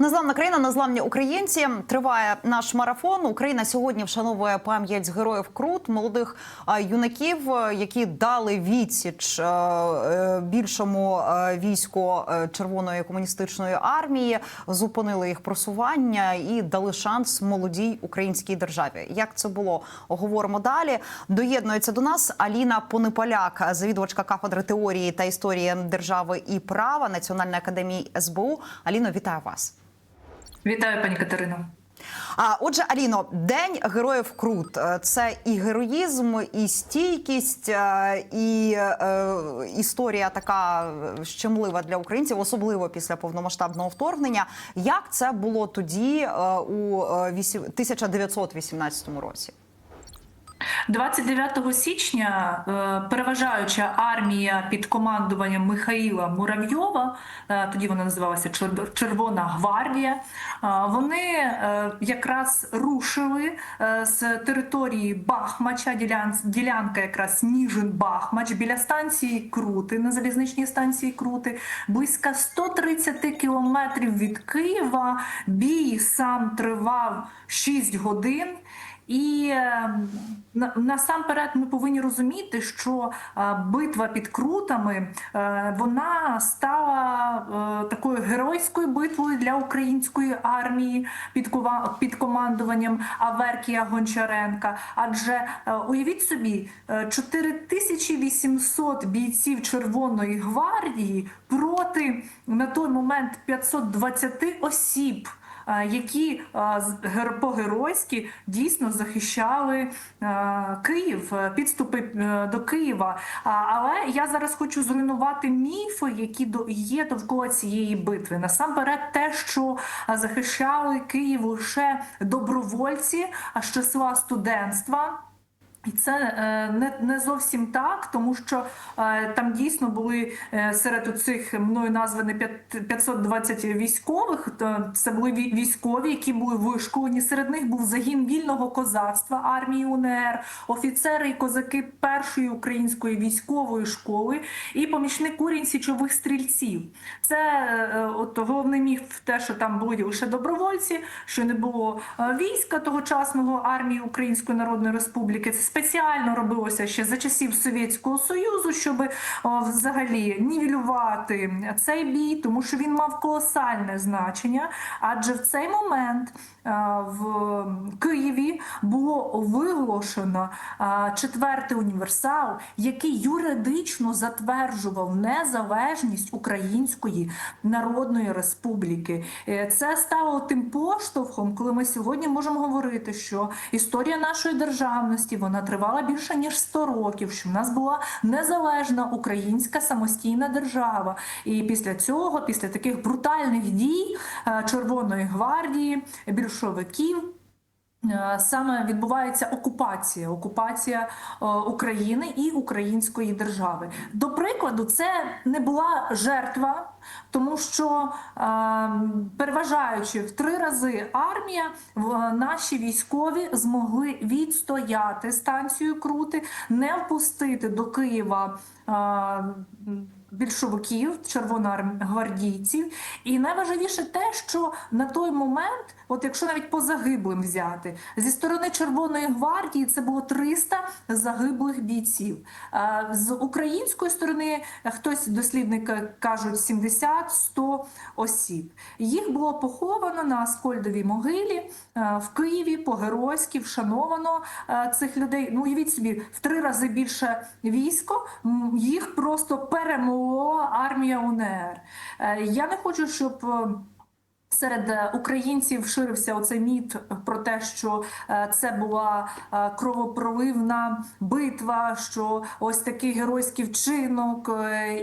Незламна країна, незламні українці. Триває наш марафон. Україна сьогодні вшановує пам'ять героїв Крут, молодих юнаків, е, які дали відсіч е, е, більшому війську Червоної комуністичної армії, зупинили їх просування і дали шанс молодій українській державі. Як це було? Говоримо далі. Доєднується до нас Аліна Понепаляк, завідувачка кафедри теорії та історії держави і права Національної академії СБУ. Аліно, вітаю вас. Вітаю, пані Катерино. А отже, Аліно, день героїв Крут Е, це і героїзм, і стійкість, е, і е, історія така щемлива для українців, особливо після повномасштабного вторгнення. Як це було тоді е, у е, вісім- 1918 році? 29 січня е, переважаюча армія під командуванням Михаїла Муравйова, е, тоді вона називалася Червона гвардія. е, Вони якраз рушили з території Бахмача, ділянка якраз Ніжин-Бахмач біля станції Крути, на залізничній станції Крути, близько 130 кілометрів від Києва. Бій сам тривав 6 годин. І е, насамперед ми повинні розуміти, що е, битва під крутами е, вона стала е, такою геройською битвою для української армії під командуванням Аверкія Гончаренка. Адже уявіть собі, е, 4800 бійців Червоної гвардії проти на той момент 520 осіб які е, з- гер- по-геройськи дійсно захищали е, Київ, е, підступи е, до Києва. Але я зараз хочу зруйнувати міфи, які є довкола цієї битви. Насамперед, те, що е, захищали Київ лише добровольці з числа студентства. І це е, не, не зовсім так, тому що е, там дійсно були е, серед цих мною названих п'ят- 520 військових. Це були вій- військові, які були вишколені. Серед них був загін вільного козацтва армії УНР, офіцери і козаки першої української військової школи і помічник урінь січових стрільців. Це от головний міф те, що там були лише добровольці, що не було війська тогочасного армії Української Народної Республіки. Це спеціально робилося ще за часів Совєтського Союзу, щоб взагалі нівелювати цей бій, тому що він мав колосальне значення. Адже в цей момент в Києві було виголошено е, четвертий універсал, який юридично затверджував незалежність Української Народної Республіки. Е, Це стало тим поштовхом, коли ми сьогодні можемо говорити, що історія нашої державності вона тривала більше ніж 100 років. Що в нас була незалежна українська самостійна держава. І після цього, після таких брутальних дій е, Червоної гвардії, більшовиків. Е, Саме відбувається окупація, окупація е, України і української держави. До прикладу, це не була жертва, тому що е, переважаючи в три рази армія, наші військові змогли відстояти станцію Крути, не впустити до Києва. Е, Більшовиків, червоногвардійців, і найважливіше те, що на той момент, от якщо навіть по загиблим взяти, зі сторони Червоної гвардії це було 300 загиблих бійців. Е, З української сторони е, хтось дослідники кажуть 70-100 осіб. Їх було поховано на Аскольдовій могилі е, в Києві, по-геройськи вшановано е, цих людей. Ну, уявіть собі, в три рази більше військо, їх просто перемогла армія УНР. Е, Я не хочу, щоб. Серед е, українців ширився оцей міт про те, що е, це була е, кровопроливна битва, що ось такий геройський вчинок,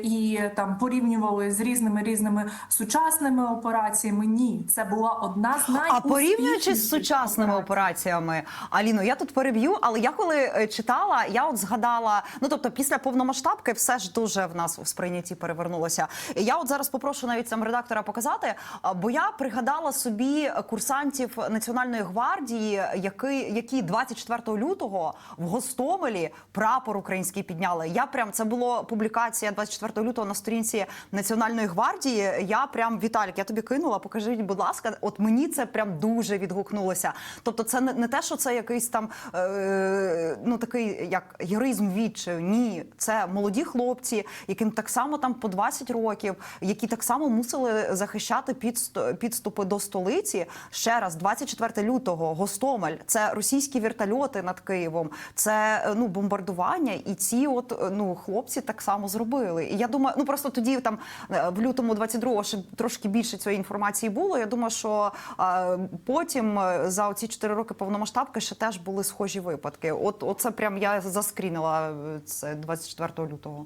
і там порівнювали з різними різними сучасними операціями. Ні, це була одна з А порівнюючи з сучасними операцій. операціями, Аліно, я тут переб'ю, але я коли читала, я от згадала, ну тобто після повномасштабки все ж дуже в нас в сприйнятті перевернулося. Я от зараз попрошу навіть сам редактора показати, бо я пригадала собі курсантів Національної гвардії, які, які 24 лютого в Гостомелі прапор український підняли. Я прям це було публікація 24 лютого на сторінці Національної гвардії. Я прям Віталік, я тобі кинула. Покажіть, будь ласка, от мені це прям дуже відгукнулося. Тобто, це не, не те, що це якийсь там е, ну такий як героїзм відчаю. Ні, це молоді хлопці, яким так само там по 20 років, які так само мусили захищати підсто- підступи до столиці. Ще раз, 24 лютого, Гостомель, це російські вертольоти над Києвом, це е, ну бомбардування, і ці от е, ну хлопці так само зробили. І я думаю, ну просто тоді там е, в лютому 22-го ще трошки більше цієї інформації було. Я думаю, що е, потім за оці 4 роки повномасштабки ще теж були схожі випадки. От оце прям я заскрінила це 24 лютого.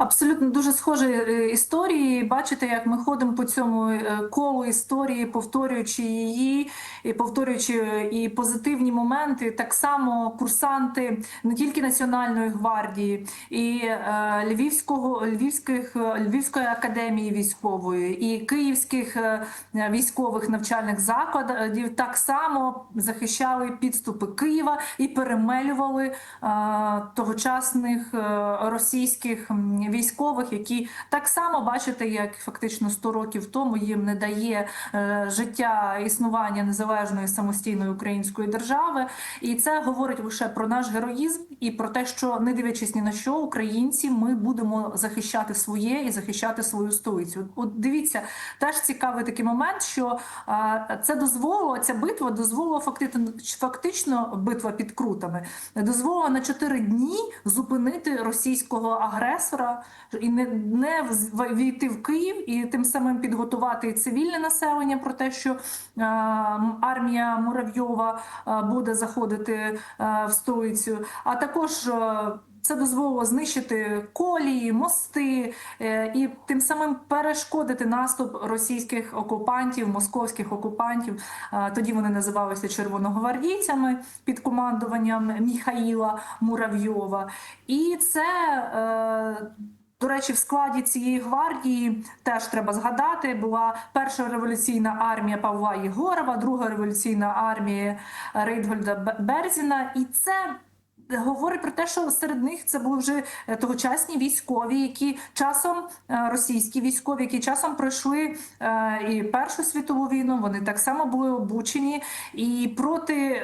Абсолютно дуже схожі е, історії. Бачите, як ми ходимо по цьому е, колу історії, повторюючи її, і повторюючи е, і позитивні моменти. Так само курсанти не тільки Національної гвардії, і Львівського Львівських Львівської академії військової, і київських військових навчальних закладів так само захищали підступи Києва і перемелювали тогочасних російських військових, які так само бачите, як фактично 100 років тому їм не дає е, життя існування незалежної самостійної української держави. І це говорить лише про наш героїзм і про те, що не дивлячись ні на що, українці, ми будемо захищати своє і захищати свою столицю. От дивіться, теж цікавий такий момент, що е, це дозволило, ця битва дозволила фактично, фактично битва під крутами, дозволила на 4 дні зупинити російського агресора і не, не війти в Київ і тим самим підготувати цивільне населення про те, що е, армія Муравйова буде заходити е, в столицю, а також. е, це дозволило знищити колії, мости е, і тим самим перешкодити наступ російських окупантів, московських окупантів. Е, Тоді вони називалися червоногвардійцями під командуванням Міхаїла Муравйова. І це. е, до речі, в складі цієї гвардії теж треба згадати. Була перша революційна армія Павла Єгорова, друга революційна армія Рейдгольда Бе- Берзіна. І це говорить про те, що серед них це були вже е, тогочасні військові, які часом е, російські військові, які часом пройшли е, і Першу світову війну. Вони так само були обучені. І проти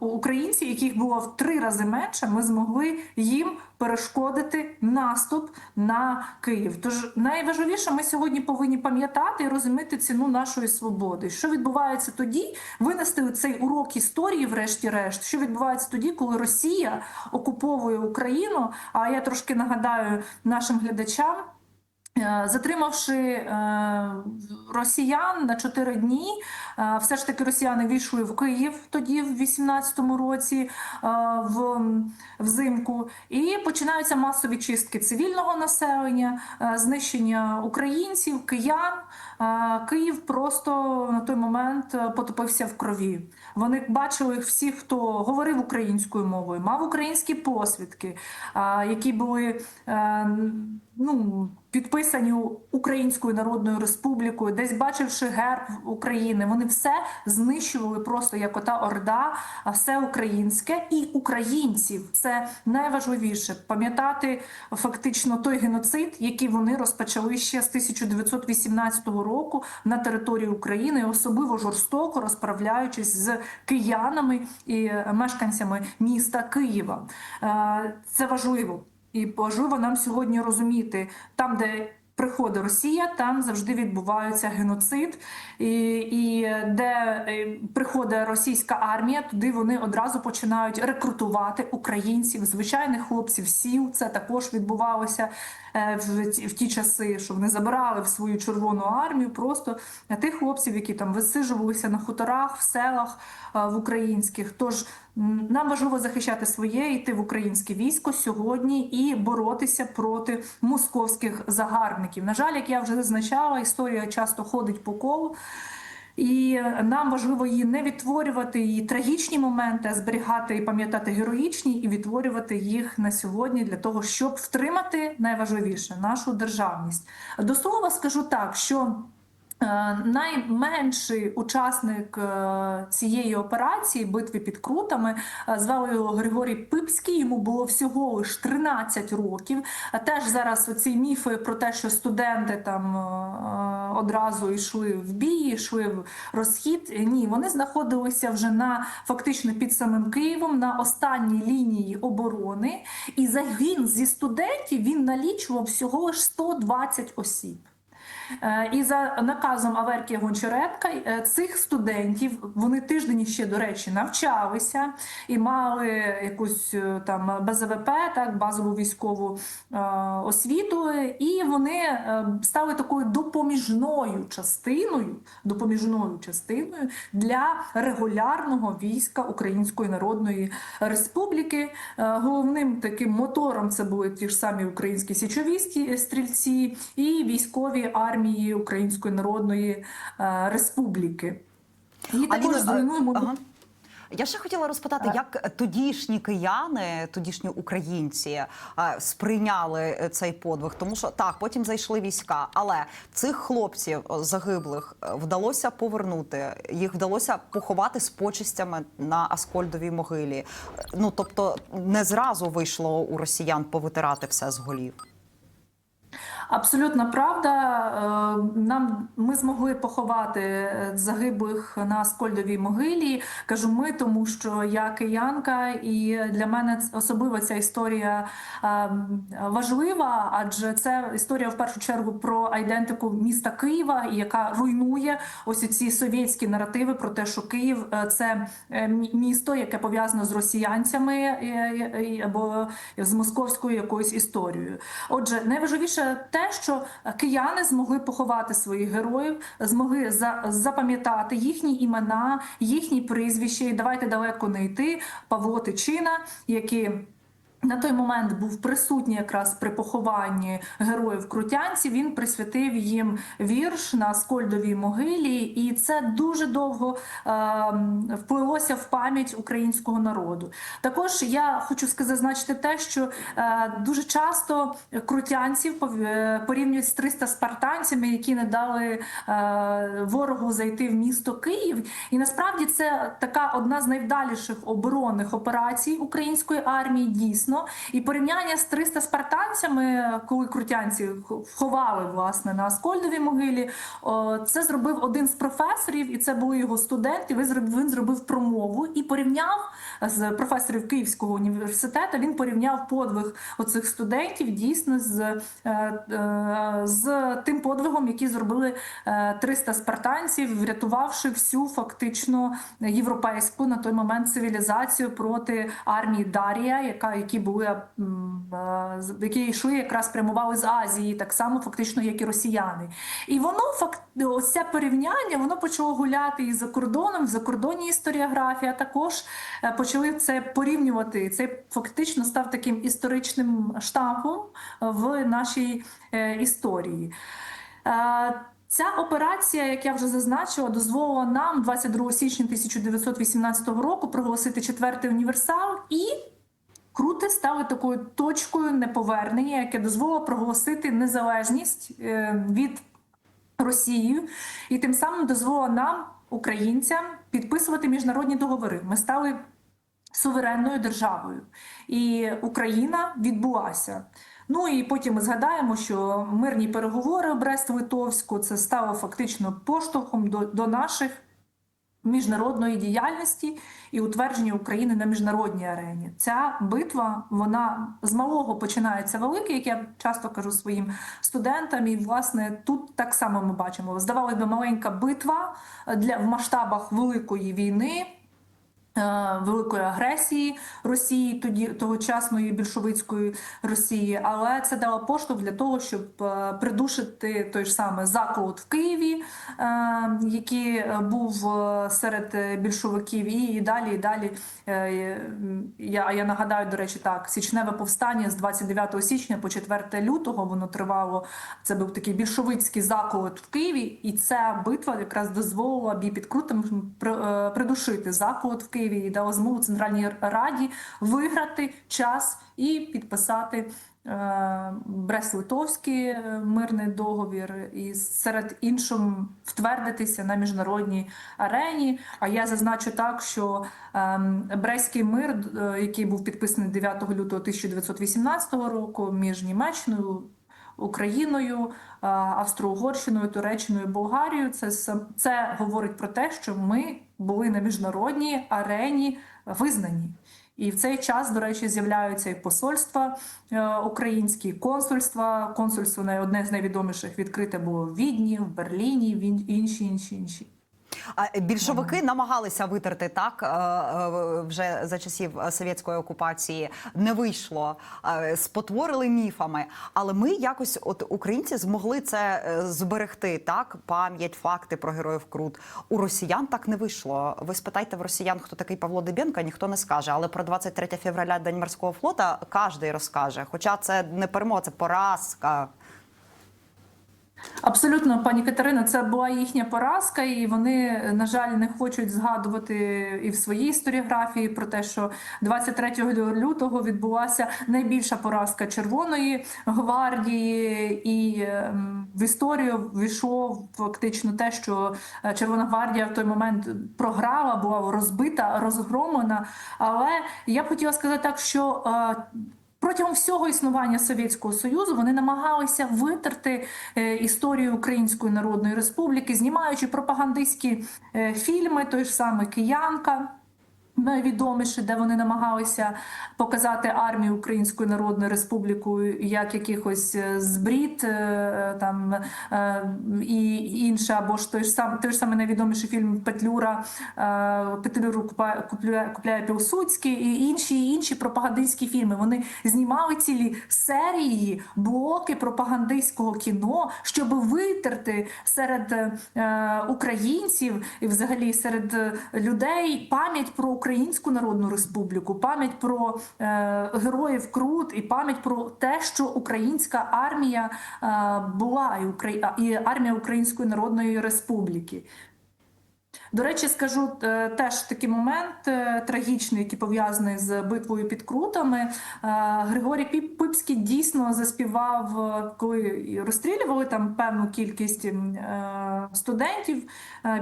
українців, яких було в три рази менше, ми змогли їм перешкодити наступ на Київ. Тож найважливіше, ми сьогодні повинні пам'ятати і розуміти ціну нашої свободи. Що відбувається тоді? Винести цей урок історії, врешті-решт, що відбувається тоді, коли Росія окуповує Україну. А я трошки нагадаю нашим глядачам. Е, Затримавши е, росіян на 4 дні, е, все ж таки росіяни війшли в Київ тоді, в 18-му році, в взимку, і починаються масові чистки цивільного населення, знищення українців, киян. Київ просто на той момент е, потопився в крові. Вони бачили всіх, хто говорив українською мовою, мав українські посвідки, які були е, ну, підписані Українською Народною Республікою, десь бачивши герб України, вони все знищували просто як ота орда, все українське і українців. Це найважливіше пам'ятати фактично той геноцид, який вони розпочали ще з 1918 року на території України, особливо жорстоко розправляючись з киянами і мешканцями міста Києва. Е, Це важливо. І важливо нам сьогодні розуміти, там, де приходить Росія, там завжди відбувається геноцид, і, і де е, приходить російська армія, туди вони одразу починають рекрутувати українців, звичайних хлопців, сіл. Це також відбувалося е, ті- в ті часи, що вони забирали в свою червону армію просто тих хлопців, які там висиджувалися на хуторах, в селах е, в українських. Тож нам важливо захищати своє, йти в українське військо сьогодні і боротися проти московських загарбників. На жаль, як я вже зазначала, історія часто ходить по колу. І нам важливо її не відтворювати її трагічні моменти, а зберігати і пам'ятати героїчні, і відтворювати їх на сьогодні для того, щоб втримати найважливіше нашу державність. До слова скажу так, що Найменший учасник е, цієї операції битви під Крутами е, звали його Григорій Пипський. Йому було всього лиш 13 років. Теж зараз оці міфи про те, що студенти там е, одразу йшли в бій, йшли в розхід. Ні, вони знаходилися вже на фактично під самим Києвом на останній лінії оборони. І загін зі студентів він налічував всього лиш 120 осіб. Е, І за наказом Аверкія Гончаретка е, цих студентів вони тиждень ще, до речі, навчалися і мали якусь е, там БЗВП, так базову військову освіту, і вони стали такою допоміжною частиною, допоміжною частиною для регулярного війська Української Народної Республіки. Головним таким мотором це були ті ж самі українські січовісті стрільці і військові армії Української Народної е, Республіки. І також зруйнуємо. ага. Я ще хотіла розпитати, як тодішні кияни, тодішні українці е, сприйняли е, цей подвиг, тому що так, потім зайшли війська, але цих хлопців е, загиблих е, вдалося повернути. Їх вдалося поховати з почистями на Аскольдовій могилі. Е, Ну тобто, не зразу вийшло у росіян повитирати все з голів. Абсолютно правда. Е, Нам ми змогли поховати е, загиблих на Аскольдовій могилі. Кажу ми, тому що я киянка, і для мене особливо ця історія е, важлива, адже це історія в першу чергу про айдентику міста Києва, яка руйнує ось ці совєтські наративи про те, що Київ це місто, яке пов'язано з росіянцями або з московською якоюсь історією. Отже, найважливіше те, що кияни змогли поховати своїх героїв, змогли за- запам'ятати їхні імена, їхні прізвища. І давайте далеко не йти. Павло Тичина, який на той момент був присутній якраз при похованні героїв Крутянці. Він присвятив їм вірш на Скольдовій могилі, і це дуже довго е, вплилося в пам'ять українського народу. Також я хочу зазначити те, що е, дуже часто крутянців е, порівнюють з 300 спартанцями, які не дали е, ворогу зайти в місто Київ. І насправді це така одна з найвдаліших оборонних операцій української армії, дійсно. І порівняння з 300 спартанцями, коли крутянці ховали власне на Аскольдовій могилі, це зробив один з професорів, і це були його студенти. Він зробив, промову і порівняв з професорів Київського університету. Він порівняв подвиг оцих студентів дійсно з, е, е, з тим подвигом, який зробили е, 300 спартанців, врятувавши всю фактично європейську на той момент цивілізацію проти армії Дарія, яка які були е, які йшли якраз прямували з Азії, так само фактично, як і росіяни. І воно факт ось це порівняння воно почало гуляти і за кордоном, в закордонній історіографії, а також е, почали це порівнювати. Це фактично став таким історичним штампом в нашій е, історії. Е, Ця операція, як я вже зазначила, дозволила нам 22 січня 1918 року проголосити четвертий універсал і Крути стали такою точкою неповернення, яке дозволило проголосити незалежність е, від Росії, і тим самим дозволило нам, українцям, підписувати міжнародні договори. Ми стали суверенною державою, і Україна відбулася. Ну і потім ми згадаємо, що мирні переговори у Брест-Литовську це стало фактично поштовхом до, до наших міжнародної діяльності і утвердження України на міжнародній арені. Ця битва вона з малого починається велика, як я часто кажу своїм студентам. І власне тут так само ми бачимо. Здавалося б, маленька битва для в масштабах великої війни. Е, Великої агресії Росії, тоді тогочасної більшовицької Росії, але це дало поштовх для того, щоб е, придушити той ж самий заколот в Києві, е, який був серед більшовиків, і далі, і далі. Я, я нагадаю, до речі, так, січневе повстання з 29 січня по 4 лютого воно тривало. Це був такий більшовицький заколот в Києві, і ця битва якраз дозволила бій під Крутом при- придушити заколот в Києві. Києві і дало змогу Центральній Раді виграти час і підписати е, Брест-Литовський е, мирний договір, і серед іншим втвердитися на міжнародній арені. А я зазначу так, що ем, Брестський мир, е, який був підписаний 9 лютого 1918 року між Німеччиною. Україною, е, Австро-Угорщиною, Туреччиною, Болгарією. Це це говорить про те, що ми були на міжнародній арені визнані. І в цей час, до речі, з'являються і посольства е, українські, консульства. Консульство одне з найвідоміших відкрите було в Відні, в Берліні, в інші, інші, інші. А більшовики намагалися витерти так е, е, вже за часів совєтської окупації. Не вийшло, е, спотворили міфами. Але ми якось, от українці, змогли це зберегти. Так, пам'ять, факти про героїв Крут. У росіян так не вийшло. Ви спитайте в росіян, хто такий Павло Дебенко, ніхто не скаже. Але про 23 февраля, День морського флота, кожен розкаже. Хоча це не перемога, це поразка. Абсолютно, пані Катерина, це була їхня поразка, і вони, на жаль, не хочуть згадувати і в своїй історіографії про те, що 23 лютого відбулася найбільша поразка Червоної гвардії, і ем, в історію війшло фактично те, що е, Червона гвардія в той момент програла, була розбита, розгромлена. Але я б хотіла сказати так, що. Протягом всього існування Совєтського Союзу вони намагалися витерти е, історію Української Народної Республіки, знімаючи пропагандистські е, фільми, той ж самий Киянка. Найвідоміше, де вони намагалися показати армію Української Народної Республіки як якихось е, збрід е, там е, і інше, або ж той ж сам той ж самий найвідоміший фільм Петлюра Петлюру купляє, купляє Пілсудський і інші і інші пропагандистські фільми. Вони знімали цілі серії, блоки пропагандистського кіно, щоб витерти серед українців і взагалі серед людей пам'ять про Українську Народну Республіку, пам'ять про е, героїв Крут і пам'ять про те, що українська армія е, була і, армія Української Народної Республіки. До речі, скажу е, теж такий момент е, трагічний, який пов'язаний з битвою під Крутами. Е, Григорій Пипський дійсно заспівав, коли розстрілювали там певну кількість студентів,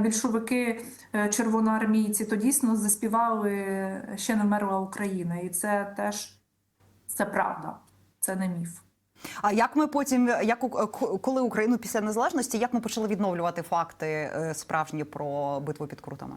більшовики червоноармійці, то дійсно заспівали ще не вмерла Україна. І це теж це правда, це не міф. А як ми потім, як к- коли Україну після незалежності, як ми почали відновлювати факти е, справжні про битву під крутами?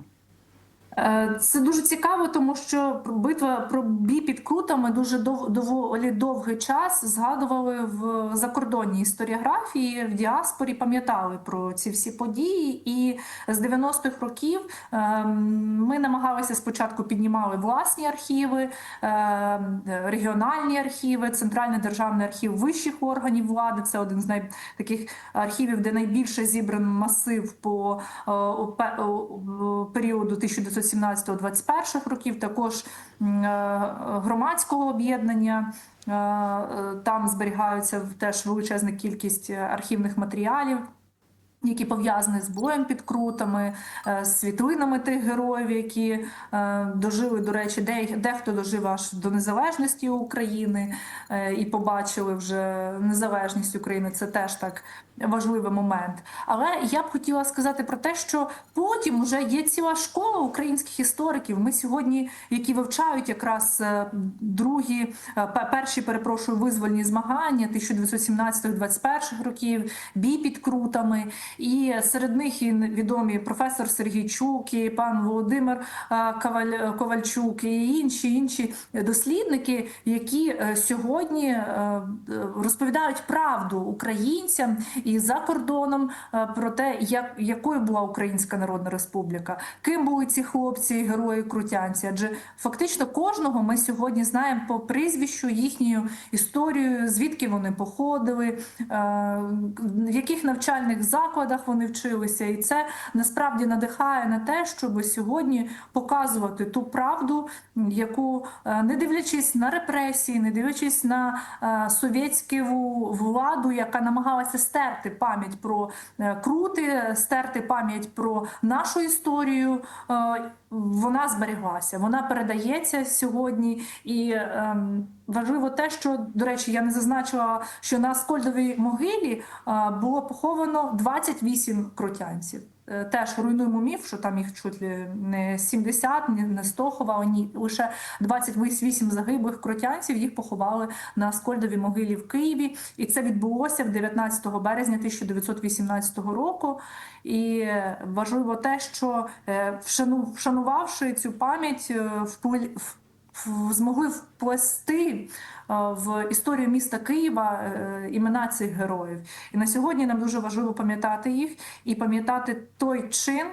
Е, Це дуже цікаво, тому що битва про бій під крутами дуже дов, доволі довгий час згадували в закордонній історіографії, в діаспорі пам'ятали про ці всі події. І з 90-х років ем, ми намагалися спочатку піднімали власні архіви, ем, регіональні архіви, центральний державний архів вищих органів влади. Це один з най... таких архівів, де найбільше зібраний масив по е, у пе- у- у періоду 1917-21 років. Також е, громадського об'єднання. Е, е, Там зберігаються теж величезна кількість архівних матеріалів. Які пов'язані з боєм під крутами, е, з світлинами тих героїв, які е, дожили, до речі, де, дехто дожив аж до незалежності України е, і побачили вже незалежність України. Це теж так важливий момент. Але я б хотіла сказати про те, що потім вже є ціла школа українських істориків. Ми сьогодні, які вивчають якраз другі, перші, перепрошую, визвольні змагання 1917-21 років, бій під крутами. І серед них і відомі професор Сергійчук, і пан Володимир Ковальчук, і інші інші дослідники, які е, сьогодні е, розповідають правду українцям і за кордоном е, про те, як якою була Українська Народна Республіка, ким були ці хлопці, герої крутянці. Адже фактично кожного ми сьогодні знаємо по прізвищу їхньою історією, звідки вони походили, в яких навчальних закладах вони вчилися, і це насправді надихає на те, щоб сьогодні показувати ту правду, яку е, не дивлячись на репресії, не дивлячись на е, совєтську владу, яка намагалася стерти стерти пам'ять про е, крути, стерти пам'ять про нашу історію. Вона зберіглася, вона передається сьогодні. І ем, важливо те, що до речі, я не зазначила, що на Скольдовій могилі е, було поховано 28 крутянців. Е, Теж руйнуємо міф, що там їх чуть ли не 70, ні- не 100 ховали, ні, лише 28 загиблих кротянців їх поховали на Скольдовій могилі в Києві. І це відбулося в 19 березня 1918 року. І важливо те, що е, вшанувавши цю пам'ять, е, змогли вплести в історію міста Києва е, імена цих героїв. І на сьогодні нам дуже важливо пам'ятати їх і пам'ятати той чин, е,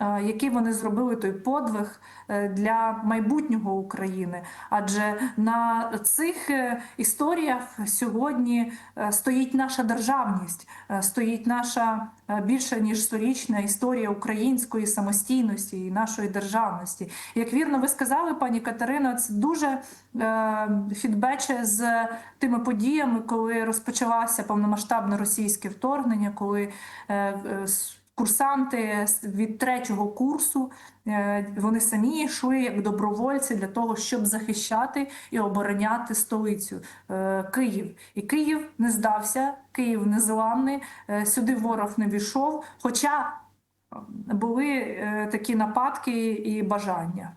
який вони зробили, той подвиг е, для майбутнього України. Адже на цих е, історіях сьогодні е, стоїть наша державність, е, стоїть наша е, більше ніж сторічна історія української самостійності і нашої державності. Як вірно ви сказали, пані Катерино, це дуже е, фідбече з тими подіями, коли розпочалося повномасштабне російське вторгнення, коли е, е, Курсанти від третього курсу е, вони самі йшли як добровольці для того, щоб захищати і обороняти столицю е, Київ. І Київ не здався, Київ незламний. зламний, Сюди ворог не війшов. Хоча були е, такі нападки і бажання.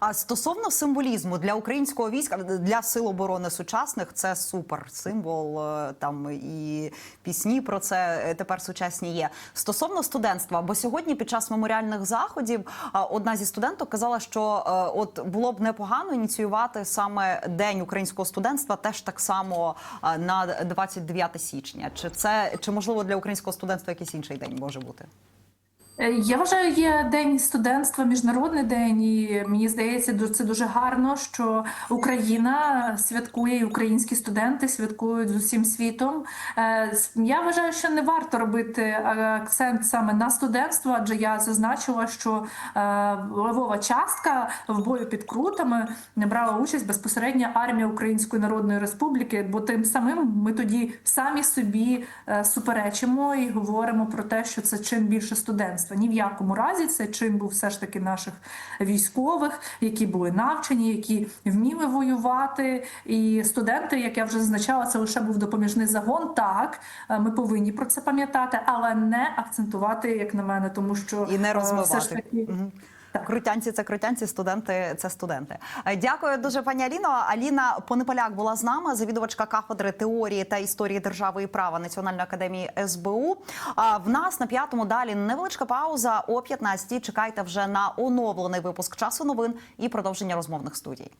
А стосовно символізму для українського війська для сил оборони сучасних це супер символ. е, Там і пісні про це е, тепер сучасні є. Стосовно студентства, бо сьогодні під час меморіальних заходів одна зі студенток казала, що е, от було б непогано ініціювати саме день українського студентства, теж так само на 29 січня. Чи це чи можливо для українського студентства якийсь інший день може бути? Е, Я вважаю, є день студентства, міжнародний день, і мені здається, це дуже гарно, що Україна святкує, і українські студенти святкують з усім світом. Е, Я вважаю, що не варто робити е, акцент саме на студентство, адже я зазначила, що левова частка в бою під крутами не брала участь безпосередньо армія Української Народної Республіки, бо тим самим ми тоді самі собі суперечимо і говоримо про те, що це чин більше студентства. Ні в якому разі це чим був все ж таки наших військових, які були навчені, які вміли воювати. І студенти, як я вже зазначала, це лише був допоміжний загон. Так, е, ми повинні про це пам'ятати, але не акцентувати, як на мене, тому що І не е, розмивати. все ж таки. Мгм. Так. Крутянці це крутянці, студенти це студенти. Е, Дякую дуже, пані Аліно. Аліна Понеполяк була з нами, завідувачка кафедри теорії та історії держави і права Національної академії СБУ. А в нас на п'ятому далі невеличка пауза о 15 Чекайте вже на оновлений випуск часу новин і продовження розмовних студій.